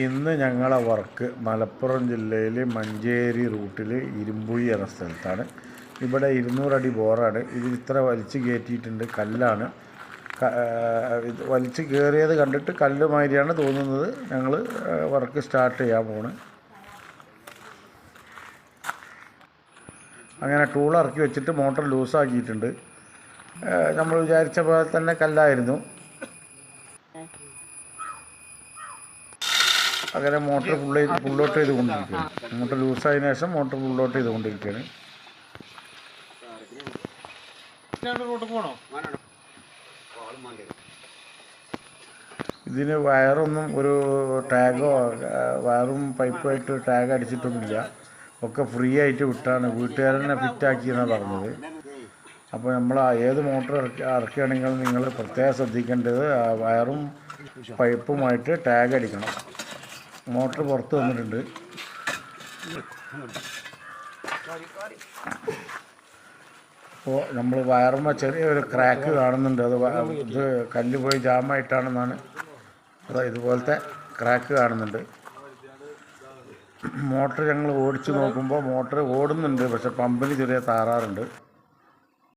ഇന്ന് ഞങ്ങളെ വർക്ക് മലപ്പുറം ജില്ലയിൽ മഞ്ചേരി റൂട്ടിൽ ഇരുമ്പുഴി എന്ന സ്ഥലത്താണ്. ഇവിടെ ഇരുന്നൂറടി ബോറാണ്. ഇത് ഇത്ര വലിച്ചു കയറ്റിയിട്ടുണ്ട് കല്ലാണ്. വലിച്ചു കയറിയത് കണ്ടിട്ട് കല്ല് മാതിരിയാണ് തോന്നുന്നത്. ഞങ്ങൾ വർക്ക് സ്റ്റാർട്ട് ചെയ്യാൻ പോണ്. അങ്ങനെ ടൂൾ ഇറക്കി വെച്ചിട്ട് മോട്ടർ ലൂസാക്കിയിട്ടുണ്ട്. നമ്മൾ വിചാരിച്ച പോലെ തന്നെ കല്ലായിരുന്നു. അങ്ങനെ മോട്ടർ ഫുള്ള് ഫുള്ളോട്ട് ചെയ്തുകൊണ്ടിരിക്കുകയാണ് മോട്ടർ ലൂസായതിനു ശേഷം മോട്ടർ ഫുള്ളോട്ട് ചെയ്തുകൊണ്ടിരിക്കുകയാണ് ഇതിന് വയറൊന്നും ഒരു ടാഗോ വയറും പൈപ്പുമായിട്ട് ടാഗ് അടിച്ചിട്ടൊന്നുമില്ല. ഒക്കെ ഫ്രീ ആയിട്ട് വിട്ടാണ്. വീട്ടുകാരനെ ഫിറ്റാക്കിയെന്നാണ് പറഞ്ഞത്. അപ്പോൾ നമ്മൾ ഏത് മോട്ടർ ഇറക്കി ഇറക്കുകയാണെങ്കിൽ നിങ്ങൾ പ്രത്യേകം ശ്രദ്ധിക്കേണ്ടത് വയറും പൈപ്പുമായിട്ട് ടാഗ് അടിക്കണം. മോട്ടർ പുറത്ത് വന്നിട്ടുണ്ട്. അപ്പോൾ നമ്മൾ വയറുമ്മ ചെറിയൊരു ക്രാക്ക് കാണുന്നുണ്ട്. അത് ഇത് കല്ല് പോയി ജാമായിട്ടാണെന്നാണ്. അതാ ഇതുപോലത്തെ ക്രാക്ക് കാണുന്നുണ്ട്. മോട്ടർ ഞങ്ങൾ ഓടിച്ചു നോക്കുമ്പോൾ മോട്ടർ ഓടുന്നുണ്ട്. പക്ഷെ പമ്പിന് ചെറിയ താറാറുണ്ട്.